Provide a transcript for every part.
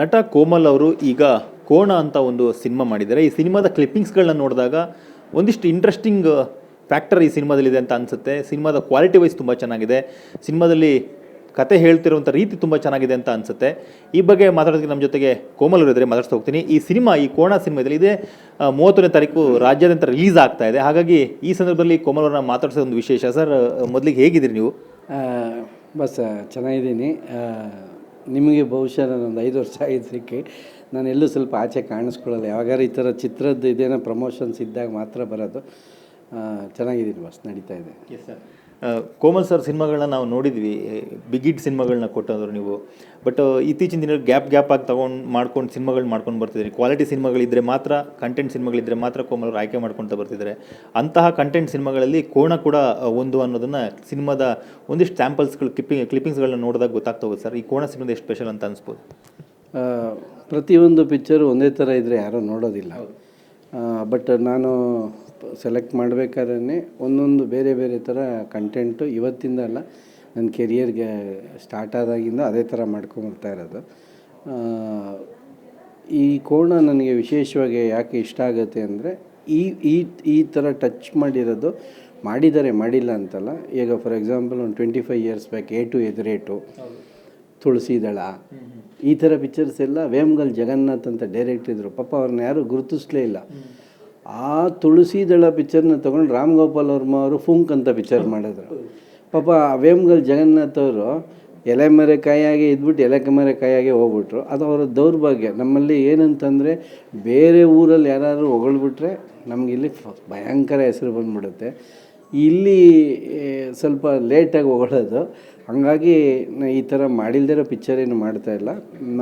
ನಟ ಕೋಮಲ್ ಅವರು ಈಗ ಕೋಣ ಅಂತ ಒಂದು ಸಿನಿಮಾ ಮಾಡಿದ್ದಾರೆ. ಈ ಸಿನಿಮಾದ ಕ್ಲಿಪ್ಪಿಂಗ್ಸ್ಗಳನ್ನ ನೋಡಿದಾಗ ಒಂದಿಷ್ಟು ಇಂಟ್ರೆಸ್ಟಿಂಗ್ ಫ್ಯಾಕ್ಟರ್ ಈ ಸಿನಿಮಾದಲ್ಲಿದೆ ಅಂತ ಅನಿಸುತ್ತೆ. ಸಿನಿಮಾದ ಕ್ವಾಲಿಟಿ ವೈಸ್ ತುಂಬ ಚೆನ್ನಾಗಿದೆ. ಸಿನಿಮಾದಲ್ಲಿ ಕತೆ ಹೇಳ್ತಿರುವಂಥ ರೀತಿ ತುಂಬ ಚೆನ್ನಾಗಿದೆ ಅಂತ ಅನಿಸುತ್ತೆ. ಈ ಬಗ್ಗೆ ಮಾತಾಡೋದಕ್ಕೆ ನಮ್ಮ ಜೊತೆಗೆ ಕೋಮಲ್ ಇದ್ದಾರೆ ಮಾತಾಡ್ತಾ ಹೋಗ್ತೀನಿ. ಈ ಸಿನಿಮಾ, ಈ ಕೋಣ ಸಿನಿಮಾದಲ್ಲಿ ಇದೆ ಮೂವತ್ತನೇ ತಾರೀಕು ರಾಜ್ಯಾದ್ಯಂತ ರಿಲೀಸ್ ಆಗ್ತಾ ಇದೆ. ಹಾಗಾಗಿ ಈ ಸಂದರ್ಭದಲ್ಲಿ ಕೋಮಲ್ ಅವರನ್ನ ಮಾತಾಡಿಸೋ ಒಂದು ವಿಶೇಷ. ಸರ್ ಮೊದಲಿಗೆ ಹೇಗಿದ್ದೀರಿ ನೀವು? ಬಸ್ ಚೆನ್ನಾಗಿದ್ದೀನಿ. ನಿಮಗೆ ಬಹುಶಃ ನಾನೊಂದು ಐದು ವರ್ಷ ಆಗಿದ್ದಕ್ಕೆ ನಾನು ಎಲ್ಲೂ ಸ್ವಲ್ಪ ಆಚೆ ಕಾಣಿಸ್ಕೊಳ್ಳಲ್ಲ. ಯಾವಾಗಾರು ಈ ಥರ ಚಿತ್ರದ್ದು ಇದೇನೋ ಪ್ರಮೋಷನ್ಸ್ ಇದ್ದಾಗ ಮಾತ್ರ ಬರೋದು. ಚೆನ್ನಾಗಿದ್ದೀನಿ ಬಸ್ ನಡೀತಾ ಇದೆ. ಆ, ಕೋಮಲ್ ಸರ್ ಸಿನಿಮಾಗಳನ್ನ ನಾವು ನೋಡಿದ್ವಿ ಬಿಗ್ ಹಿಟ್ ಸಿನಿಮಾಗಳನ್ನ ಕೊಟ್ಟಂದ್ರು ನೀವು. ಬಟ್ ಇತ್ತೀಚಿನ ದಿನ ಗ್ಯಾಪ್ ಗ್ಯಾಪ್ ಆಗಿ ತೊಗೊಂಡು ಮಾಡ್ಕೊಂಡು ಸಿನಿಮಾಗಳು ಮಾಡ್ಕೊಂಡು ಬರ್ತಿದ್ದೀರಿ ಕ್ವಾಲಿಟಿ ಸಿನಿಮಾಗಳಿದ್ದರೆ ಮಾತ್ರ ಕಂಟೆಂಟ್ ಸಿನಿಮಾಗಳಿದ್ದರೆ ಮಾತ್ರ ಕೋಮಲ್ ಅವರು ಆಯ್ಕೆ ಮಾಡ್ಕೊಳ್ತಾ ಬರ್ತಿದ್ದಾರೆ ಅಂತಹ ಕಂಟೆಂಟ್ ಸಿನಿಮಾಗಳಲ್ಲಿ ಕೋಣ ಕೂಡ ಒಂದು ಅನ್ನೋದನ್ನು ಸಿನಿಮಾದ ಒಂದಿಷ್ಟು ಸ್ಯಾಂಪಲ್ಸ್ಗಳು ಕ್ಲಿಪ್ಪಿಂಗ್ ಕ್ಲಿಪ್ಪಿಂಗ್ಸ್ಗಳನ್ನ ನೋಡಿದಾಗ ಗೊತ್ತಾಗ್ತಾ ಹೋಗುತ್ತೆ ಸರ್. ಈ ಕೋಣ ಸಿನಿಮಾದ ಎಷ್ಟು ಸ್ಪೆಷಲ್ ಅಂತ ಅನಿಸ್ಬೋದು. ಪ್ರತಿಯೊಂದು ಪಿಕ್ಚರು ಒಂದೇ ಥರ ಇದ್ದರೆ ಯಾರೂ ನೋಡೋದಿಲ್ಲ. ಬಟ್ ನಾನು ಸೆಲೆಕ್ಟ್ ಮಾಡಬೇಕಾದ್ರೆ ಒಂದೊಂದು ಬೇರೆ ಬೇರೆ ಥರ ಕಂಟೆಂಟು ಇವತ್ತಿಂದ ಅಲ್ಲ, ನನ್ನ ಕೆರಿಯರ್ಗೆ ಸ್ಟಾರ್ಟ್ ಆದಾಗಿಂದ ಅದೇ ಥರ ಮಾಡ್ಕೊಂಬರ್ತಾ ಇರೋದು. ಈ ಕೋಣ ನನಗೆ ವಿಶೇಷವಾಗಿ ಯಾಕೆ ಇಷ್ಟ ಆಗುತ್ತೆ ಅಂದರೆ, ಈ ಈ ಈ ಥರ ಟಚ್ ಮಾಡಿರೋದು ಮಾಡಿದ್ದಾರೆ ಮಾಡಿಲ್ಲ ಅಂತಲ್ಲ. ಈಗ ಫಾರ್ ಎಕ್ಸಾಂಪಲ್ ಒಂದು twenty five years back A to ಎದುರೇಟು Tulasi Dala, ಈ ಥರ ಪಿಕ್ಚರ್ಸ್ ಎಲ್ಲ ವೇಮ್ಗಲ್ ಜಗನ್ನಾಥ್ ಅಂತ ಡೈರೆಕ್ಟ್ ಇದ್ದರು ಪಾಪ ಅವ್ರನ್ನ ಯಾರೂ ಗುರುತಿಸ್ಲೇ ಇಲ್ಲ. ಆ ತುಳಸಿ ದಳ ಪಿಕ್ಚರ್ನ ತೊಗೊಂಡು ರಾಮ್ ಗೋಪಾಲ್ ವರ್ಮ ಅವರು ಫುಂಕ್ ಅಂತ ಪಿಕ್ಚರ್ ಮಾಡಿದ್ರು. ಪಾಪ ವೇಮ್ಗಲ್ ಜಗನ್ನಾಥ್ ಅವರು ಎಲೆ ಮರೆ ಕಾಯಾಗೆ ಇದ್ಬಿಟ್ಟು ಎಲೆ ಮರೆ ಕಾಯಾಗೆ ಹೋಗ್ಬಿಟ್ರು. ಅದು ಅವರ ದೌರ್ಭಾಗ್ಯ. ನಮ್ಮಲ್ಲಿ ಏನಂತಂದರೆ ಬೇರೆ ಊರಲ್ಲಿ ಯಾರಾದರೂ ಹೊಗಳ್ಬಿಟ್ರೆ ನಮಗಿಲ್ಲಿ ಭಯಂಕರ ಹೆಸರು ಬಂದ್ಬಿಡುತ್ತೆ. ಇಲ್ಲಿ ಸ್ವಲ್ಪ ಲೇಟಾಗಿ ಹೊಗಳೋದು ಹಂಗಾಗಿ ಈ ಥರ ಮಾಡಿಲ್ದಿರೋ ಪಿಕ್ಚರ್ ಏನು ಮಾಡ್ತಾ ಇಲ್ಲ.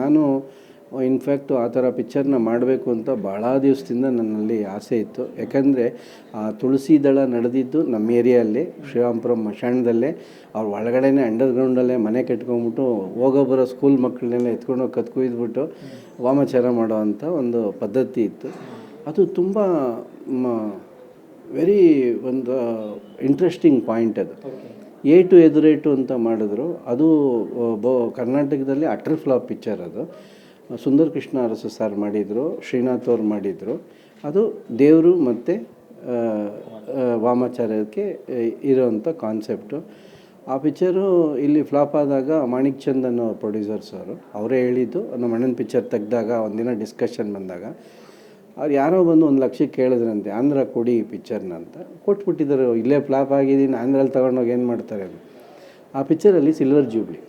ನಾನು ಇನ್ಫ್ಯಾಕ್ಟು ಆ ಥರ ಪಿಕ್ಚರ್ನ ಮಾಡಬೇಕು ಅಂತ ಭಾಳ ದಿವಸದಿಂದ ನನ್ನಲ್ಲಿ ಆಸೆ ಇತ್ತು. ಯಾಕಂದರೆ, ಆ ತುಳಸಿ ದಳ ನಡೆದಿದ್ದು ನಮ್ಮ ಏರಿಯಲ್ಲಿ, ಶ್ರೀರಾಮಪುರ ಮಶಾಣದಲ್ಲೇ. ಅವ್ರ ಒಳಗಡೆನೇ ಅಂಡರ್ಗ್ರೌಂಡಲ್ಲೇ ಮನೆ ಕಟ್ಕೊಂಡ್ಬಿಟ್ಟು ಹೋಗೋ ಬರೋ ಸ್ಕೂಲ್ ಮಕ್ಕಳನ್ನೆಲ್ಲ ಎತ್ಕೊಂಡು ಹೋಗಿ ಕತ್ಕೊಯ್ದ್ಬಿಟ್ಟು ವಾಮಾಚಾರ ಮಾಡೋ ಅಂಥ ಒಂದು ಪದ್ಧತಿ ಇತ್ತು. ಅದು ತುಂಬ ವೆರಿ ಒಂದು ಇಂಟ್ರೆಸ್ಟಿಂಗ್ ಪಾಯಿಂಟ್ ಅದು. ಎ ಟು ಎದುರೇಟು ಅಂತ ಮಾಡಿದ್ರು. ಅದು ಬ, ಕರ್ನಾಟಕದಲ್ಲಿ ಅಟರ್ ಫ್ಲಾಪ್ ಪಿಕ್ಚರ್ ಅದು. ಸುಂದರ್ ಕೃಷ್ಣ ಅರಸು ಸರ್ ಮಾಡಿದರು, ಶ್ರೀನಾಥ್ ಅವ್ರು ಮಾಡಿದರು. ಅದು ದೇವರು ಮತ್ತು ವಾಮಾಚಾರ್ಯಕ್ಕೆ ಇರೋವಂಥ ಕಾನ್ಸೆಪ್ಟು ಆ ಪಿಕ್ಚರು ಇಲ್ಲಿ ಫ್ಲಾಪ್ ಆದಾಗ ಮಾಣಿಕ್ ಚಂದ್ ಅನ್ನೋ ಪ್ರೊಡ್ಯೂಸರ್ಸ್ ಅವರು ಅವರೇ ಹೇಳಿದ್ದು, ನಮ್ಮ ಅಣ್ಣನ ಪಿಕ್ಚರ್ ತೆಗೆದಾಗ, ಒಂದಿನ ಡಿಸ್ಕಷನ್ ಬಂದಾಗ. ಅವ್ರು ಯಾರೋ ಬಂದು ಒಂದು ಲಕ್ಷಕ್ಕೆ ಕೇಳಿದ್ರಂತೆ, ಆಂಧ್ರ ಕೊಡಿ ಈ ಪಿಕ್ಚರ್ನ ಅಂತ. ಕೊಟ್ಬಿಟ್ಟಿದ್ದಾರೆ ಇಲ್ಲೇ ಫ್ಲಾಪ್ ಆಗಿದ್ದೀನಿ, ಆಂಧ್ರಲ್ಲಿ ತಗೊಂಡೋಗಿ ಏನು ಮಾಡ್ತಾರೆ? ಆ ಪಿಕ್ಚರಲ್ಲಿ ಸಿಲ್ವರ್ ಜೂಬ್ಲಿ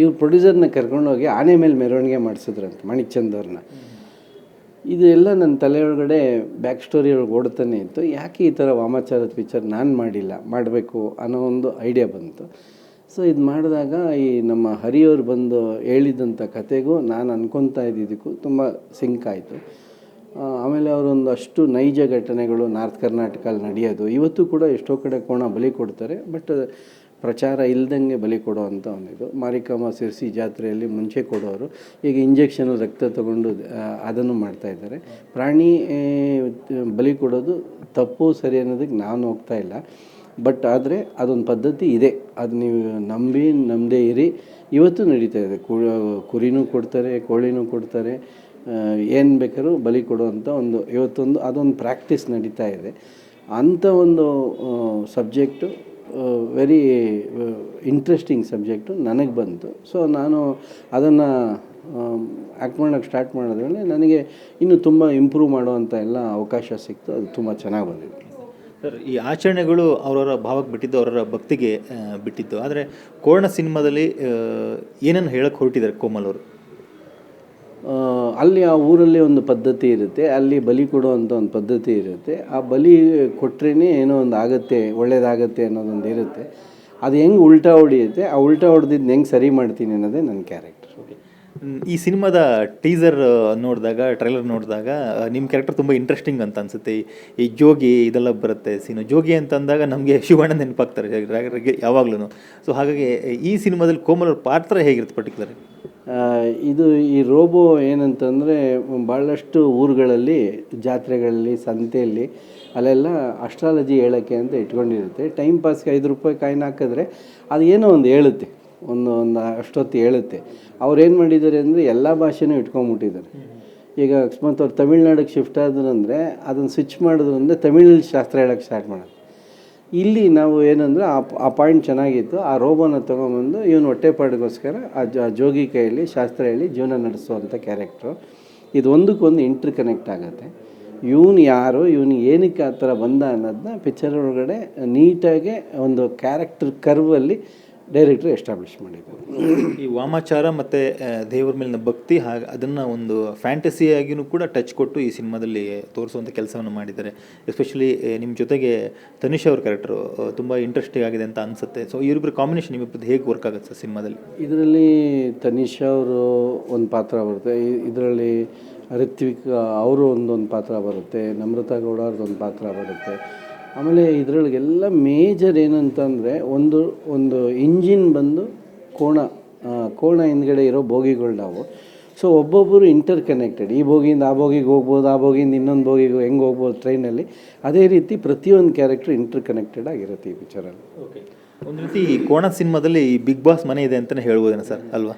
ಇವ್ರು ಪ್ರೊಡ್ಯೂಸರ್ನ ಕರ್ಕೊಂಡೋಗಿ ಆನೆ ಮೇಲೆ ಮೆರವಣಿಗೆ ಮಾಡಿಸಿದ್ರಂತೆ ಮಾಣಿಕ್ ಚಂದ್ ಅವ್ರನ್ನ ಇದು ಎಲ್ಲ ನನ್ನ ತಲೆಯೊಳಗಡೆ ಬ್ಯಾಕ್ ಸ್ಟೋರಿ ಒಳಗೆ ಓಡ್ತಾನೆ ಇತ್ತು. ಯಾಕೆ ಈ ಥರ ವಾಮಾಚಾರದ ಪಿಕ್ಚರ್ ನಾನು ಮಾಡಿಲ್ಲ, ಮಾಡಬೇಕು ಅನ್ನೋ ಒಂದು ಐಡಿಯಾ ಬಂತು. ಸೊ ಇದು ಮಾಡಿದಾಗ ಈ ನಮ್ಮ ಹರಿಯವ್ರು ಬಂದು ಹೇಳಿದಂಥ ಕತೆಗೂ ನಾನು ಅನ್ಕೊತಾ ಇದ್ದಿದ್ದಕ್ಕೂ ತುಂಬ ಸಿಂಕ್ ಆಯಿತು. ಆಮೇಲೆ ಅವರೊಂದು ಅಷ್ಟು ನೈಜ ಘಟನೆಗಳು ನಾರ್ತ್ ಕರ್ನಾಟಕದಲ್ಲಿ ನಡೆಯೋದು. ಇವತ್ತು ಕೂಡ ಎಷ್ಟೋ ಕಡೆ ಕೋಣ ಬಲಿ ಕೊಡ್ತಾರೆ ಬಟ್ ಪ್ರಚಾರ ಇಲ್ದಂಗೆ ಬಲಿ ಕೊಡುವಂಥ ಒಂದಿದು ಮಾರಿಕಮ್ಮ ಸಿರ್ಸಿ ಜಾತ್ರೆಯಲ್ಲಿ ಮುಂಚೆ ಕೊಡೋರು. ಈಗ ಇಂಜೆಕ್ಷನ್ ರಕ್ತ ತಗೊಂಡು ಅದನ್ನು ಮಾಡ್ತಾ ಇದ್ದಾರೆ. ಪ್ರಾಣಿ ಬಲಿ ಕೊಡೋದು ತಪ್ಪು, ಸರಿ ಅನ್ನೋದಕ್ಕೆ ನಾನು ಹೋಗ್ತಾ ಇಲ್ಲ. ಬಟ್ ಆದರೆ ಅದೊಂದು ಪದ್ಧತಿ ಇದೆ. ಅದು ನೀವು ನಂಬಿ, ನಂಬದೇ ಇರಿ. ಇವತ್ತು ನಡೀತಾ ಇದೆ. ಕುರಿನೂ ಕೊಡ್ತಾರೆ, ಕೋಳಿನೂ ಕೊಡ್ತಾರೆ. ಏನು ಬೇಕಾದ್ರೂ ಬಲಿ ಕೊಡುವಂಥ ಒಂದು, ಇವತ್ತೊಂದು ಅದೊಂದು ಪ್ರಾಕ್ಟೀಸ್ ನಡೀತಾ ಇದೆ. ಅಂಥ ಒಂದು ಸಬ್ಜೆಕ್ಟು ವೆರಿ ಇಂಟ್ರೆಸ್ಟಿಂಗ್ ಸಬ್ಜೆಕ್ಟು ನನಗೆ ಬಂತು. ಸೊ ನಾನು ಅದನ್ನು ಆ್ಯಕ್ಟ್ ಮಾಡೋಕ್ಕೆ ಸ್ಟಾರ್ಟ್ ಮಾಡೋದ್ರಲ್ಲಿ ನನಗೆ ಇನ್ನೂ ತುಂಬ ಇಂಪ್ರೂವ್ ಮಾಡುವಂಥ ಎಲ್ಲ ಅವಕಾಶ ಸಿಕ್ತು. ಅದು ತುಂಬ ಚೆನ್ನಾಗಿ ಬಂದಿದೆ. ಸರ್, ಈ ಆಚರಣೆಗಳು ಅವರವರ ಭಾವಕ್ಕೆ ಬಿಟ್ಟಿದ್ದು, ಅವರವರ ಭಕ್ತಿಗೆ ಬಿಟ್ಟಿದ್ದು. ಆದರೆ, ಕೋರ್ಣ ಸಿನಿಮಾದಲ್ಲಿ ಏನನ್ನು ಹೇಳಕ್ಕೆ ಹೊರಟಿದ್ದಾರೆ ಕೋಮಲ್ ಅವರು? ಅಲ್ಲಿ ಆ ಊರಲ್ಲಿ ಒಂದು ಪದ್ಧತಿ ಇರುತ್ತೆ, ಅಲ್ಲಿ ಬಲಿ ಕೊಡುವಂಥ ಒಂದು ಪದ್ಧತಿ ಇರುತ್ತೆ. ಆ ಬಲಿ ಕೊಟ್ರೇ ಏನೋ ಒಂದು ಆಗುತ್ತೆ ಒಳ್ಳೆಯದಾಗತ್ತೆ ಅನ್ನೋದೊಂದು ಇರುತ್ತೆ. ಅದು ಹೆಂಗೆ ಉಲ್ಟಾ ಹೊಡಿಯುತ್ತೆ, ಆ ಉಲ್ಟಾ ಹೊಡೆದಿದ್ದು ಹೆಂಗೆ ಸರಿ ಮಾಡ್ತೀನಿ ಅನ್ನೋದೇ ನನ್ನ ಕ್ಯಾರೆಕ್ಟರ್. ಈ ಸಿನಿಮಾದ ಟೀಸರ್ ನೋಡಿದಾಗ, ಟ್ರೈಲರ್ ನೋಡಿದಾಗ ನಿಮ್ಮ ಕ್ಯಾರೆಕ್ಟರ್ ತುಂಬ ಇಂಟ್ರೆಸ್ಟಿಂಗ್ ಅಂತ ಅನ್ಸುತ್ತೆ. ಈ- ಜೋಗಿ ಇದೆಲ್ಲ ಬರುತ್ತೆ ಸೀನು ಜೋಗಿ ಅಂತ ಅಂದಾಗ ನಮಗೆ ಶಿವಣ್ಣ ನೆನಪಾಗ್ತಾರೆ ಯಾವಾಗ್ಲೂ ಸೊ ಹಾಗಾಗಿ, ಈ ಸಿನಿಮಾದಲ್ಲಿ ಕೋಮಲ್ ಪಾತ್ರ ಹೇಗಿರುತ್ತೆ ಪರ್ಟಿಕ್ಯುಲರ್ ಇದು ಈ ರೋಬೋ ಏನಂತಂದರೆ ಭಾಳಷ್ಟು ಊರುಗಳಲ್ಲಿ, ಜಾತ್ರೆಗಳಲ್ಲಿ, ಸಂತೆಯಲ್ಲಿ, ಅಲ್ಲೆಲ್ಲ ಅಸ್ಟ್ರಾಲಜಿ ಹೇಳೋಕ್ಕೆ ಅಂತ ಇಟ್ಕೊಂಡಿರುತ್ತೆ. ಟೈಮ್ ಪಾಸ್ಗೆ ಐದು ರೂಪಾಯಿ ಕಾಯಿನ್ ಹಾಕಿದ್ರೆ ಅದು ಏನೋ ಒಂದು ಹೇಳುತ್ತೆ ಒಂದು ಒಂದು ಅಷ್ಟೊತ್ತು ಹೇಳುತ್ತೆ. ಅವ್ರು ಏನು ಮಾಡಿದ್ದಾರೆ ಅಂದರೆ ಎಲ್ಲ ಭಾಷೆನೂ ಇಟ್ಕೊಂಬಿಟ್ಟಿದ್ದಾರೆ ಈಗ ಅಕಸ್ಮಾತ್ ಅವ್ರು ತಮಿಳ್ನಾಡಿಗೆ ಶಿಫ್ಟ್ ಆದ್ರು ಅಂದರೆ ಅದನ್ನು ಸ್ವಿಚ್ ಮಾಡಿದ್ರು ಅಂದರೆ ತಮಿಳ್ ಶಾಸ್ತ್ರ ಹೇಳೋಕ್ಕೆ ಸ್ಟಾರ್ಟ್ ಮಾಡೋದು. ಇಲ್ಲಿ ನಾವು ಏನಂದರೆ ಆ ಪಾಯಿಂಟ್ ಚೆನ್ನಾಗಿತ್ತು. ಆ ರೋಬೋನ ತೊಗೊಂಬಂದು ಇವನು ಹೊಟ್ಟೆಪಾಡಿಗೋಸ್ಕರ ಆ ಜೋಗಿ ಕೈಯಲ್ಲಿ ಶಾಸ್ತ್ರ ಹೇಳಿ ಜೀವನ ನಡೆಸುವಂಥ ಕ್ಯಾರೆಕ್ಟ್ರು ಇದು ಒಂದಕ್ಕೊಂದು ಇಂಟ್ರ್ ಕನೆಕ್ಟ್ ಆಗುತ್ತೆ. ಇವನು ಯಾರು, ಇವನು ಏನಕ್ಕೆ ಆ ಥರ ಬಂದ ಅನ್ನೋದನ್ನ ಪಿಕ್ಚರ್ ಒಳಗಡೆ ನೀಟಾಗಿ ಒಂದು ಕ್ಯಾರೆಕ್ಟರ್ ಕರ್ವಲ್ಲಿ ಡೈರೆಕ್ಟ್ರು ಎಸ್ಟಾಬ್ಲಿಷ್ ಮಾಡಿದ್ದಾರೆ. ಈ ವಾಮಾಚಾರ ಮತ್ತು ದೇವರ ಮೇಲಿನ ಭಕ್ತಿ ಹಾಗೆ ಅದನ್ನು ಒಂದು ಫ್ಯಾಂಟಸಿಯಾಗಿಯೂ ಕೂಡ ಟಚ್ ಕೊಟ್ಟು ಈ ಸಿನಿಮಾದಲ್ಲಿ ತೋರಿಸುವಂಥ ಕೆಲಸವನ್ನು ಮಾಡಿದ್ದಾರೆ. ಎಸ್ಪೆಷಲಿ ನಿಮ್ಮ ಜೊತೆಗೆ ತನಿಷ್ ಅವ್ರ ಕ್ಯಾರೆಕ್ಟರು ತುಂಬ ಇಂಟ್ರೆಸ್ಟಿಂಗ್ ಆಗಿದೆ ಅಂತ ಅನಿಸುತ್ತೆ. ಸೊ ಇವರಿಬ್ಬರ ಕಾಂಬಿನೇಷನ್ ನಿಮ್ಮಿಬ್ಬರದ್ದು ಹೇಗೆ ವರ್ಕ್ ಆಗುತ್ತೆ ಸರ್ ಸಿನಿಮಾದಲ್ಲಿ? ಇದರಲ್ಲಿ ತನಿಷ್ ಅವರು ಒಂದು ಪಾತ್ರ ಬರುತ್ತೆ. ಇದರಲ್ಲಿ ರಿತ್ವಿಕ್ ಅವರು ಒಂದೊಂದು ಪಾತ್ರ ಬರುತ್ತೆ. ನಮ್ರತಾ ಗೌಡ ಅವ್ರದ್ದು ಒಂದು ಪಾತ್ರ ಬರುತ್ತೆ. ಆಮೇಲೆ ಇದರೊಳಗೆಲ್ಲ ಮೇಜರ್ ಏನಂತಂದರೆ ಒಂದು ಒಂದು ಇಂಜಿನ್ ಬಂದು ಕೋಣ ಕೋಣ ಹಿಂದ್ಗಡೆ ಇರೋ ಬೋಗಿಗಳು ನಾವು. ಸೊ ಒಬ್ಬೊಬ್ಬರು ಇಂಟರ್ ಕನೆಕ್ಟೆಡ್ ಈ ಬೋಗಿಯಿಂದ ಆ ಬೋಗಿಗೆ ಹೋಗ್ಬೋದು ಆ ಬೋಗಿಯಿಂದ ಇನ್ನೊಂದು ಬೋಗಿಗೆ ಹೆಂಗೆ ಹೋಗ್ಬೋದು ಟ್ರೈನಲ್ಲಿ ಅದೇ ರೀತಿ ಪ್ರತಿಯೊಂದು ಕ್ಯಾರೆಕ್ಟ್ರು ಇಂಟರ್ ಕನೆಕ್ಟೆಡ್ ಆಗಿರುತ್ತೆ ಈ ಪಿಕ್ಚರಲ್ಲಿ ಓಕೆ ಒಂದು ರೀತಿ ಈ ಕೋಣ ಸಿನಿಮಾದಲ್ಲಿ ಈ ಬಿಗ್ ಬಾಸ್ ಮನೆ ಇದೆ ಅಂತಲೇ ಹೇಳ್ಬೋದೇನೋ ಸರ್? ಅಲ್ವಾ?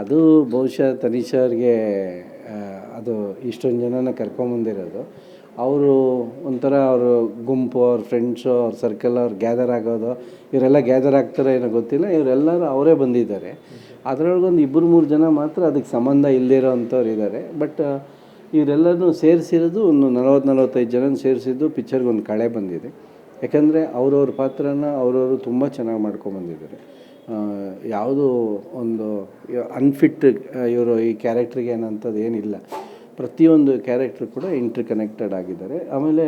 ಅದು ಬಹುಶಃ ತನಿಷಾ ಅವ್ರಿಗೆ ಅದು ಇಷ್ಟೊಂದು ಜನನ ಕರ್ಕೊಂಬಂದಿರೋದು. ಅವರು ಒಂಥರ ಅವರು ಗುಂಪು, ಅವ್ರ ಫ್ರೆಂಡ್ಸು ಅವ್ರ ಸರ್ಕಲ್ ಅವ್ರು ಗ್ಯಾದರ್ ಆಗೋದು, ಇವರೆಲ್ಲ ಗ್ಯಾದರ್ ಆಗ್ತಾರೆ ಏನೋ ಗೊತ್ತಿಲ್ಲ, ಇವರೆಲ್ಲರೂ ಅವರೇ ಬಂದಿದ್ದಾರೆ. ಅದರೊಳಗೊಂದು ಇಬ್ಬರು ಮೂರು ಜನ ಮಾತ್ರ ಅದಕ್ಕೆ ಸಂಬಂಧ ಇಲ್ಲದೇ ಅಂಥವ್ರು ಇದ್ದಾರೆ. ಬಟ್ ಇವರೆಲ್ಲರೂ ಸೇರಿಸಿರೋದು ಒಂದು ನಲವತ್ತು ನಲವತ್ತೈದು ಜನ ಸೇರಿಸಿದ್ದು ಪಿಕ್ಚರ್ಗೆ ಒಂದು ಕಳೆ ಬಂದಿದೆ. ಯಾಕಂದರೆ ಅವ್ರವ್ರ ಪಾತ್ರನ ಅವರವರು ತುಂಬ ಚೆನ್ನಾಗಿ ಮಾಡ್ಕೊಂಬಂದಿದ್ದಾರೆ ಯಾವುದು ಒಂದು ಅನ್ಫಿಟ್ ಇವರು ಈ ಕ್ಯಾರೆಕ್ಟ್ರಿಗೆ ಏನಂಥದ್ದು ಏನಿಲ್ಲ. ಪ್ರತಿಯೊಂದು ಕ್ಯಾರೆಕ್ಟ್ರ್ ಕೂಡ ಇಂಟರ್ ಕನೆಕ್ಟೆಡ್ ಆಗಿದ್ದಾರೆ. ಆಮೇಲೆ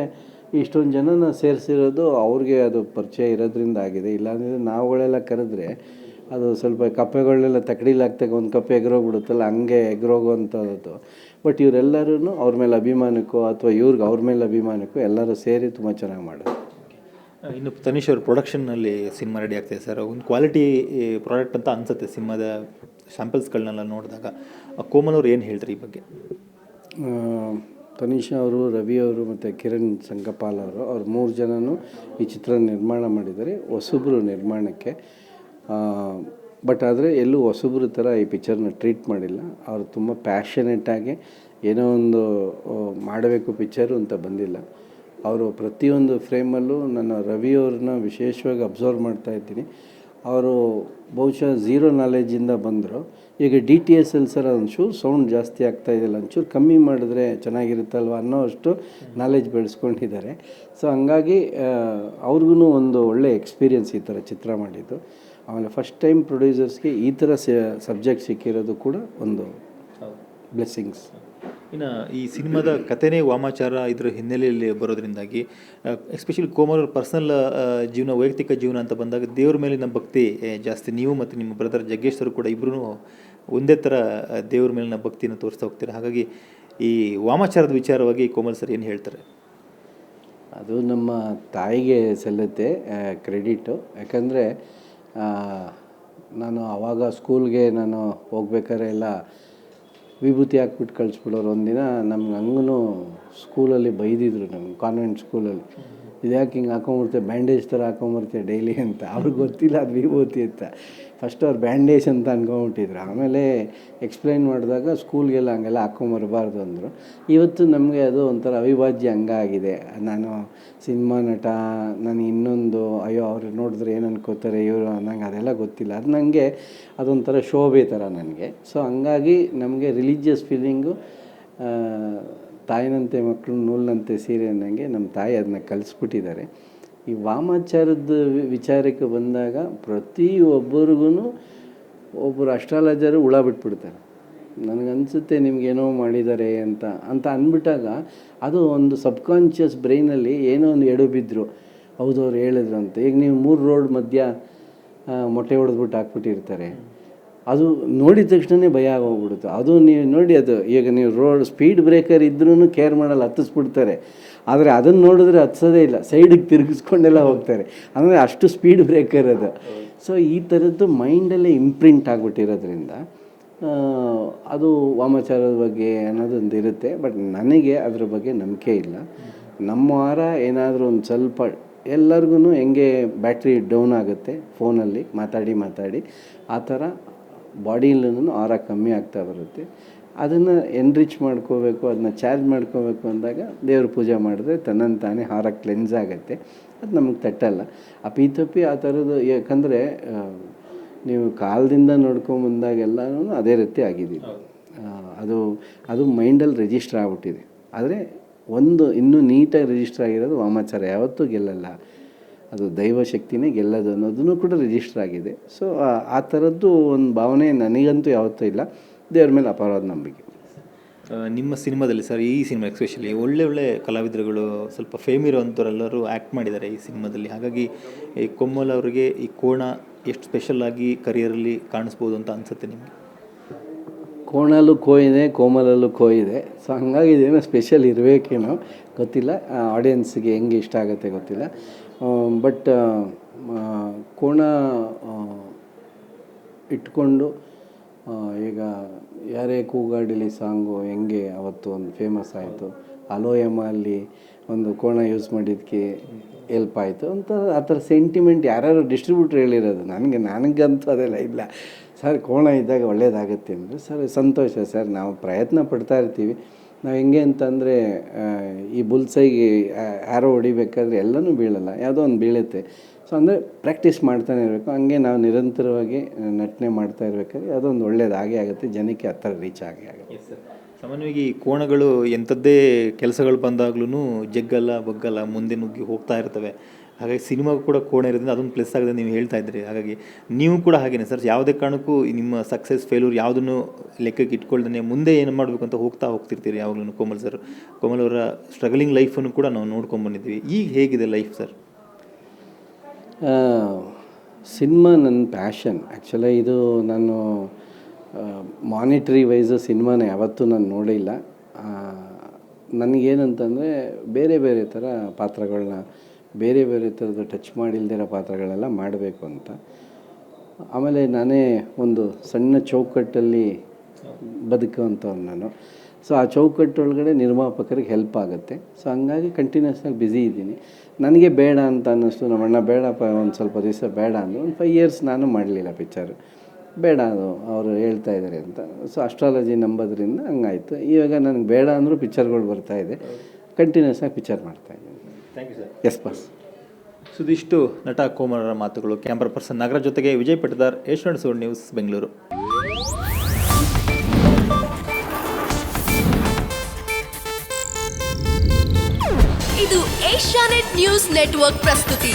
ಇಷ್ಟೊಂದು ಜನನ ಸೇರಿಸಿರೋದು ಅವ್ರಿಗೆ ಅದು ಪರಿಚಯ ಇರೋದ್ರಿಂದ ಆಗಿದೆ. ಇಲ್ಲಾಂದರೆ ನಾವುಗಳೆಲ್ಲ ಕರೆದ್ರೆ ಅದು ಸ್ವಲ್ಪ ಕಪ್ಪೆಗಳನ್ನೆಲ್ಲ ತಕಡಿಲಾಗ್ತಾಗ ಒಂದು ಕಪ್ಪೆ ಎಗ್ರೋಗ್ಬಿಡುತ್ತಲ್ಲ, ಹಂಗೆ ಎಗ್ರೋಗುವಂಥದ್ದು ಬಟ್ ಇವರೆಲ್ಲರೂ ಅವ್ರ ಮೇಲೆ ಅಭಿಮಾನಕ್ಕೂ ಅಥವಾ ಇವ್ರಿಗೆ ಅವ್ರ ಮೇಲೆ ಅಭಿಮಾನಕ್ಕೂ ಎಲ್ಲರೂ ಸೇರಿ ತುಂಬ ಚೆನ್ನಾಗಿ ಮಾಡೋದು. ಇನ್ನು ತನಿಷ್ ಅವ್ರ ಪ್ರೊಡಕ್ಷನ್ನಲ್ಲಿ ಸಿನಿಮಾ ರೆಡಿ ಆಗ್ತಿದೆ ಸರ್. ಒಂದು ಕ್ವಾಲಿಟಿ ಪ್ರಾಡಕ್ಟ್ ಅಂತ ಅನಿಸುತ್ತೆ ಸಿನಿಮಾದ ಸ್ಯಾಂಪಲ್ಸ್ಗಳನ್ನೆಲ್ಲ ನೋಡಿದಾಗ. ಕೋಮಲ್ ಅವ್ರು ಏನು ಹೇಳ್ತಾರೆ ಈ ಬಗ್ಗೆ? ತನಿಷಾ ಅವರು, ರವಿ ಅವರು ಮತ್ತು ಕಿರಣ್ ಸಂಗಪಾಲ್ ಅವರು, ಅವ್ರು ಮೂರು ಜನನು ಈ ಚಿತ್ರ ನಿರ್ಮಾಣ ಮಾಡಿದ್ದಾರೆ, ಹೊಸಬ್ರು ನಿರ್ಮಾಣಕ್ಕೆ. ಬಟ್ ಆದರೆ ಎಲ್ಲೂ ಹೊಸಬ್ರು ಥರ ಈ ಪಿಕ್ಚರ್ನ ಟ್ರೀಟ್ ಮಾಡಿಲ್ಲ. ಅವರು ತುಂಬ ಪ್ಯಾಷನೇಟಾಗಿ ಏನೋ ಒಂದು ಮಾಡಬೇಕು ಪಿಕ್ಚರು ಅಂತ ಬಂದಿಲ್ಲ. ಅವರು ಪ್ರತಿಯೊಂದು ಫ್ರೇಮಲ್ಲೂ ನನ್ನ ರವಿಯವ್ರನ್ನ ವಿಶೇಷವಾಗಿ ಅಬ್ಸರ್ವ್ ಮಾಡ್ತಾ ಇದ್ದೀನಿ. ಅವರು ಬಹುಶಃ ಝೀರೋ ನಾಲೆಜಿಂದ ಬಂದರು. ಈಗ D T S L sir ಒಂಚೂರು ಸೌಂಡ್ ಜಾಸ್ತಿ ಆಗ್ತಾ ಇದೆಯಲ್ಲ ಒಂಚೂರು ಕಮ್ಮಿ ಮಾಡಿದ್ರೆ ಚೆನ್ನಾಗಿರುತ್ತಲ್ವ ಅನ್ನೋ ಅಷ್ಟು ನಾಲೆಜ್ ಬೆಳೆಸ್ಕೊಂಡಿದ್ದಾರೆ. ಸೊ ಹಂಗಾಗಿ ಅವ್ರಿಗೂ ಒಂದು ಒಳ್ಳೆ ಎಕ್ಸ್ಪೀರಿಯನ್ಸ್ ಈ ಥರ ಚಿತ್ರ ಮಾಡಿದ್ದು. ಆಮೇಲೆ ಫಸ್ಟ್ ಟೈಮ್ ಪ್ರೊಡ್ಯೂಸರ್ಸ್ಗೆ ಈ ಥರ ಸಬ್ಜೆಕ್ಟ್ ಸಿಕ್ಕಿರೋದು ಕೂಡ ಒಂದು ಬ್ಲೆಸ್ಸಿಂಗ್ಸ್ ಇನ್ನು ಈ ಸಿನಿಮಾದ ಕಥೆನೇ ವಾಮಾಚಾರ ಇದರ ಹಿನ್ನೆಲೆಯಲ್ಲಿ ಬರೋದ್ರಿಂದಾಗಿ ಎಸ್ಪೆಷಲಿ ಕೋಮಲ್ ಅವ್ರ ಪರ್ಸನಲ್ ಜೀವನ, ವೈಯಕ್ತಿಕ ಜೀವನ ಅಂತ ಬಂದಾಗ ದೇವ್ರ ಮೇಲಿನ ಭಕ್ತಿ ಜಾಸ್ತಿ ನೀವು ಮತ್ತು ನಿಮ್ಮ ಬ್ರದರ್ ಜಗ್ಗೇಶ್ ಅವರು ಕೂಡ ಇಬ್ಬರೂ ಒಂದೇ ಥರ ದೇವ್ರ ಮೇಲಿನ ಭಕ್ತಿನ ತೋರಿಸ್ತಾ ಹೋಗ್ತೀರಾ? ಹಾಗಾಗಿ ಈ ವಾಮಾಚಾರದ ವಿಚಾರವಾಗಿ ಕೋಮಲ್ ಸರ್ ಏನು ಹೇಳ್ತಾರೆ? ಅದು ನಮ್ಮ ತಾಯಿಗೆ ಸಲ್ಲುತ್ತೆ ಕ್ರೆಡಿಟು ಯಾಕಂದರೆ ನಾನು ಆವಾಗ ಸ್ಕೂಲ್ಗೆ ನಾನು ಹೋಗ್ಬೇಕಾದ್ರೆ ಎಲ್ಲ ವಿಭೂತಿ ಹಾಕ್ಬಿಟ್ಟು ಕಳಿಸ್ಬಿಡೋರು ಒಂದಿನ ನಮ್ಗೆ ಹಂಗೂ ಸ್ಕೂಲಲ್ಲಿ ಬೈದಿದ್ರು ನಮ್ಗೆ ಕಾನ್ವೆಂಟ್ ಸ್ಕೂಲಲ್ಲಿ ಇದ್ಯಾಕೆ ಹಿಂಗೆ ಹಾಕೊಂಬರ್ತೆ ಬ್ಯಾಂಡೇಜ್ ಥರ ಹಾಕೊಂಬರ್ತೆ ಡೈಲಿ ಅಂತ. ಅವ್ರಿಗೆ ಗೊತ್ತಿಲ್ಲ ಅದು ವಿಭೂತಿ ಅಂತ. ಫಸ್ಟ್ ಅವ್ರು ಬ್ಯಾಂಡೇಜ್ ಅಂತ ಅನ್ಕೊಂಬಿಟ್ಟಿದ್ರು. ಆಮೇಲೆ ಎಕ್ಸ್ಪ್ಲೈನ್ ಮಾಡಿದಾಗ ಸ್ಕೂಲ್ಗೆಲ್ಲ ಹಂಗೆಲ್ಲ ಹಾಕೊಂಬರಬಾರ್ದು ಅಂದರು. ಇವತ್ತು ನಮಗೆ ಅದು ಒಂಥರ ಅವಿಭಾಜ್ಯ ಅಂಗ ಆಗಿದೆ. ನಾನು ಸಿನಿಮಾ ನಟ, ನಾನು ಇನ್ನೊಂದು, ಅಯ್ಯೋ ಅವ್ರು ನೋಡಿದ್ರೆ ಏನು ಅನ್ಕೋತಾರೆ ಇವರು ಅನ್ನಂಗೆ ಅದೆಲ್ಲ ಗೊತ್ತಿಲ್ಲ. ಅದು ನನಗೆ ಅದೊಂಥರ ಶೋಭೆ ಥರ ನನಗೆ. ಸೊ ಹಂಗಾಗಿ ನಮಗೆ ರಿಲಿಜಿಯಸ್ ಫೀಲಿಂಗು ತಾಯಿನಂತೆ ಮಕ್ಕಳು ನೂಲಿನಂತೆ ಸೀರೆ ಅನ್ನೋಂಗೆ ನಮ್ಮ ತಾಯಿ ಅದನ್ನ ಕಲಿಸ್ಬಿಟ್ಟಿದ್ದಾರೆ. ಈ ವಾಮಾಚಾರದ ವಿಚಾರಕ್ಕೆ ಬಂದಾಗ ಪ್ರತಿಯೊಬ್ಬರಿಗೂ ಒಬ್ಬರು ಅಷ್ಟ್ರಾಲಜರು ಹುಳ ಬಿಟ್ಬಿಡ್ತಾರೆ. ನನಗನ್ಸುತ್ತೆ ನಿಮಗೇನೋ ಮಾಡಿದ್ದಾರೆ ಅಂತ ಅಂತ ಅಂದ್ಬಿಟ್ಟಾಗ ಅದು ಒಂದು ಸಬ್ಕಾನ್ಷಿಯಸ್ ಬ್ರೈನಲ್ಲಿ ಏನೋ ಒಂದು ಎಡು ಬಿದ್ದರು ಹೌದು ಅವ್ರು ಹೇಳಿದ್ರು ಅಂತ. ಈಗ ನೀವು ಮೂರು ರೋಡ್ ಮಧ್ಯ ಮೊಟ್ಟೆ ಹೊಡೆದ್ಬಿಟ್ಟು ಹಾಕ್ಬಿಟ್ಟಿರ್ತಾರೆ. ಅದು ನೋಡಿದ ತಕ್ಷಣವೇ ಭಯ ಆಗೋಗ್ಬಿಡುತ್ತೆ. ಅದು ನೀವು ನೋಡಿ ಅದು, ಈಗ ನೀವು ರೋಡ್ ಸ್ಪೀಡ್ ಬ್ರೇಕರ್ ಇದ್ರೂ ಕೇರ್ ಮಾಡಲ್ಲ, ಹತ್ತಿಸ್ಬಿಡ್ತಾರೆ. ಆದರೆ ಅದನ್ನು ನೋಡಿದ್ರೆ ಹತ್ಸೋದೇ ಇಲ್ಲ ಸೈಡಿಗೆ ತಿರುಗಿಸ್ಕೊಂಡೆಲ್ಲ ಹೋಗ್ತಾರೆ. ಅಂದರೆ ಅಷ್ಟು ಸ್ಪೀಡ್ ಬ್ರೇಕರ್ ಅದು. ಸೊ ಈ ಥರದ್ದು ಮೈಂಡಲ್ಲೇ ಇಂಪ್ರಿಂಟ್ ಆಗಿಬಿಟ್ಟಿರೋದ್ರಿಂದ ಅದು ವಾಮಾಚಾರದ ಬಗ್ಗೆ ಅನ್ನೋದೊಂದು ಇರುತ್ತೆ. ಬಟ್ ನನಗೆ ಅದ್ರ ಬಗ್ಗೆ ನಂಬಿಕೆ ಇಲ್ಲ. ನಮ್ಮ ವಾರ ಏನಾದರೂ ಒಂದು ಸ್ವಲ್ಪ ಎಲ್ಲರಿಗೂ ಹೆಂಗೆ ಬ್ಯಾಟ್ರಿ ಡೌನ್ ಆಗುತ್ತೆ ಫೋನಲ್ಲಿ ಮಾತಾಡಿ ಮಾತಾಡಿ, ಆ ಥರ ಬಾಡಿಯಲ್ಲೂ ಆರ ಕಮ್ಮಿ ಆಗ್ತಾ ಬರುತ್ತೆ. ಅದನ್ನು ಎನ್ರಿಚ್ ಮಾಡ್ಕೋಬೇಕು ಅದನ್ನ ಚಾರ್ಜ್ ಮಾಡ್ಕೋಬೇಕು ಅಂದಾಗ ದೇವ್ರ ಪೂಜೆ ಮಾಡಿದ್ರೆ ತನ್ನನ್ನು ತಾನೇ ಹಾರ ಕ್ಲೆನ್ಸ್ ಆಗುತ್ತೆ. ಅದು ನಮಗೆ ತಟ್ಟಲ್ಲ. ಅಪಿತಪ್ಪಿ ಆ ಥರದ್ದು ಯಾಕಂದರೆ ನೀವು ಕಾಲದಿಂದ ನೋಡ್ಕೊಂಬಂದಾಗೆಲ್ಲನೂ ಅದೇ ರೀತಿ ಆಗಿದ್ದೀವಿ ಆ, ಅದು ಅದು ಮೈಂಡಲ್ಲಿ ರಿಜಿಸ್ಟರ್ ಆಗ್ಬಿಟ್ಟಿದೆ. ಆದರೆ ಒಂದು ಇನ್ನೂ ನೀಟಾಗಿ ರಿಜಿಸ್ಟರ್ ಆಗಿರೋದು ವಾಮಾಚಾರ ಯಾವತ್ತೂ ಗೆಲ್ಲಲ್ಲ. ಅದು ದೈವ ಶಕ್ತಿನೇ ಗೆಲ್ಲದು ಅನ್ನೋದನ್ನು ಕೂಡ ರಿಜಿಸ್ಟರ್ ಆಗಿದೆ. ಸೊ ಆ ಥರದ್ದು ಒಂದು ಭಾವನೆ ನನಗಂತೂ ಯಾವತ್ತೂ ಇಲ್ಲ. ದೇವ್ರ ಮೇಲೆ ಅಪಾರವಾದ ನಂಬಿಕೆ. ನಿಮ್ಮ ಸಿನಿಮಾದಲ್ಲಿ ಸರ್ ಈ ಸಿನಿಮಾ ಎಸ್ಪೆಷಲಿ ಒಳ್ಳೆ ಒಳ್ಳೆ ಕಲಾವಿದರುಗಳು ಸ್ವಲ್ಪ ಫೇಮ್ ಇರುವಂಥವರೆಲ್ಲರೂ ಆ್ಯಕ್ಟ್ ಮಾಡಿದ್ದಾರೆ ಈ ಸಿನಿಮಾದಲ್ಲಿ. ಹಾಗಾಗಿ ಈ ಕೊಮ್ಮಲ್ ಅವರಿಗೆ ಈ ಕೋಣ ಎಷ್ಟು ಸ್ಪೆಷಲ್ ಆಗಿ ಕರಿಯರಲ್ಲಿ ಕಾಣಿಸ್ಬೋದು ಅಂತ ಅನಿಸುತ್ತೆ ನಿಮಗೆ? ಕೋಣಲ್ಲೂ ಕೋ ಇದೆ ಕೋಮಲಲ್ಲೂ ಕೋ ಇದೆ ಸೊ ಹಂಗಾಗಿ ಇದೇನೋ ಸ್ಪೆಷಲ್ ಇರಬೇಕೇನೋ ಗೊತ್ತಿಲ್ಲ. ಆಡಿಯನ್ಸ್ಗೆ ಹೆಂಗೆ ಇಷ್ಟ ಆಗುತ್ತೆ ಗೊತ್ತಿಲ್ಲ. ಬಟ್ ಕೋಣ ಇಟ್ಕೊಂಡು ಈಗ ಯಾರೇ ಕೂಗಾಡಿಲಿ ಸಾಂಗು ಹೆಂಗೆ ಅವತ್ತು ಒಂದು ಫೇಮಸ್ ಆಯಿತು ಎಮ್ಮ ಅಲ್ಲಿ ಒಂದು ಕೋಣ ಯೂಸ್ ಮಾಡಿದ್ದಕ್ಕೆ ಹೆಲ್ಪ್ ಆಯಿತು ಅಂತ ಆ ಥರ ಸೆಂಟಿಮೆಂಟ್ ಯಾರ್ಯಾರು ಡಿಸ್ಟ್ರಿಬ್ಯೂಟ್ರ್ ಹೇಳಿರೋದು ನನಗೆ, ನನಗಂತೂ ಅದೆಲ್ಲ ಇಲ್ಲ. ಸರ್, ಕೋಣ ಇದ್ದಾಗ ಒಳ್ಳೇದಾಗುತ್ತೆ ಅಂದರೆ ಸರ್, ಸಂತೋಷ ಸರ್, ನಾವು ಪ್ರಯತ್ನ ಪಡ್ತಾ ಇರ್ತೀವಿ. ನಾವು ಹೆಂಗೆ ಅಂತಂದರೆ ಈ ಬುಲ್ಸೈಗೆ ಆ್ಯರೋ ಹೊಡಿಬೇಕಾದ್ರೆ ಎಲ್ಲನೂ ಬೀಳಲ್ಲ, ಯಾವುದೋ ಒಂದು ಬೀಳುತ್ತೆ. ಸೊ ಅಂದರೆ ಪ್ರಾಕ್ಟೀಸ್ ಮಾಡ್ತಾನೆ ಇರಬೇಕು, ಹಂಗೆ ನಾವು ನಿರಂತರವಾಗಿ ನಟನೆ ಮಾಡ್ತಾ ಇರಬೇಕಾದ್ರೆ ಅದೊಂದು ಒಳ್ಳೇದು ಆಗೇ ಆಗುತ್ತೆ, ಜನಕ್ಕೆ ಹತ್ತಿರ ರೀಚ್ ಆಗಿ ಆಗುತ್ತೆ. ಸಾಮಾನ್ಯವಾಗಿ ಈ ಕೋಣಗಳು ಎಂಥದ್ದೇ ಕೆಲಸಗಳು ಬಂದಾಗ್ಲೂ ಜಗ್ಗಲ್ಲ, ಬಗ್ಗಲ್ಲ, ಮುಂದೆ ನುಗ್ಗಿ ಹೋಗ್ತಾ ಇರ್ತವೆ. ಹಾಗಾಗಿ ಸಿನಿಮಾಗೂ ಕೂಡ ಕೋಣ ಇರೋದ್ರಿಂದ ಅದೊಂದು ಪ್ಲಸ್ ಆಗಿದೆ ನೀವು ಹೇಳ್ತಾ ಇದ್ರಿ. ಹಾಗಾಗಿ ನೀವು ಕೂಡ ಹಾಗೇನೆ ಸರ್ ಯಾವುದೇ ಕಾರಣಕ್ಕೂ ನಿಮ್ಮ ಸಕ್ಸಸ್ ಫೇಲ್ಯೂರ್ ಯಾವುದನ್ನು ಲೆಕ್ಕಕ್ಕೆ ಇಟ್ಕೊಳ್ದೇ ಮುಂದೆ ಏನು ಮಾಡಬೇಕು ಅಂತ ಹೋಗ್ತಾ ಹೋಗ್ತಿರ್ತೀರಿ ಯಾವಾಗಲೂ ಕೋಮಲ್ ಸರ್ ಕೋಮಲ್ ಅವರ ಸ್ಟ್ರಗಲಿಂಗ್ ಲೈಫನ್ನು ಕೂಡ ನಾವು ನೋಡ್ಕೊಂಡು ಬಂದಿದ್ದೀವಿ. ಈಗ ಹೇಗಿದೆ ಲೈಫ್ ಸರ್ ಸಿನಿಮಾ ನನ್ನ ಪ್ಯಾಷನ್ ಆ್ಯಕ್ಚುಲಿ ಇದು ನಾನು ಮಾನಿಟ್ರಿ ವೈಸ್ ಸಿನಿಮಾನ ಯಾವತ್ತೂ ನಾನು ನೋಡಿಲ್ಲ ನನಗೇನಂತಂದರೆ ಬೇರೆ ಬೇರೆ ಥರ ಪಾತ್ರಗಳನ್ನ ಬೇರೆ ಬೇರೆ ಥರದ ಟಚ್ ಮಾಡಿಲ್ದಿರೋ ಪಾತ್ರಗಳೆಲ್ಲ ಮಾಡಬೇಕು ಅಂತ. ಆಮೇಲೆ ನಾನೇ ಒಂದು ಸಣ್ಣ ಚೌಕಟ್ಟಲ್ಲಿ ಬದುಕುವಂಥವ್ರು ನಾನು. ಸೊ ಆ ಚೌಕಟ್ಟೊಳಗಡೆ ನಿರ್ಮಾಪಕರಿಗೆ ಹೆಲ್ಪ್ ಆಗುತ್ತೆ. ಸೊ ಹಂಗಾಗಿ ಕಂಟಿನ್ಯೂಸ್ ಆಗಿ ಬ್ಯುಸಿ ಇದ್ದೀನಿ. ನನಗೆ ಬೇಡ ಅಂತ ಅನ್ನಿಸ್ತು ನಮ್ಮಣ್ಣ ಬೇಡಪ್ಪ, ಒಂದು ಸ್ವಲ್ಪ ದಿವಸ ಬೇಡ ಅಂದರು. ಒಂದು ಫೈವ್ ಇಯರ್ಸ್ ನಾನು ಮಾಡಲಿಲ್ಲ ಪಿಕ್ಚರ್ ಬೇಡ ಅದು, ಅವರು ಹೇಳ್ತಾ ಇದ್ದಾರೆ ಅಂತ. ಸೊ ಅಸ್ಟ್ರಾಲಜಿ ನಂಬೋದ್ರಿಂದ ಹಂಗಾಯಿತು. ಇವಾಗ ನನಗೆ ಬೇಡ ಅಂದರೂ ಪಿಕ್ಚರ್ಗಳು ಬರ್ತಾ ಇದೆ. ಕಂಟಿನ್ಯೂಸ್ ಆಗಿ ಪಿಕ್ಚರ್ ಮಾಡ್ತಾ ಇದ್ದೀನಿ. ಥ್ಯಾಂಕ್ ಯು ಸರ್ ಎಸ್ ಬಸ್ ಸುದಿಷ್ಟು ನಟ ಕೋಮರರ ಮಾತುಗಳು. ಕ್ಯಾಮ್ರಾ ಪರ್ಸನ್ ನಗರ ಜೊತೆಗೆ ವಿಜಯ್ ಪಟ್ಟದಾರ್ ಏಷ್ಯಾಡ್ ಸೋಡ್ ನ್ಯೂಸ್ ಬೆಂಗಳೂರು. ಇದು ಏಷ್ಯಾನೆಟ್ ನ್ಯೂಸ್ ನೆಟ್ವರ್ಕ್ ಪ್ರಸ್ತುತಿ.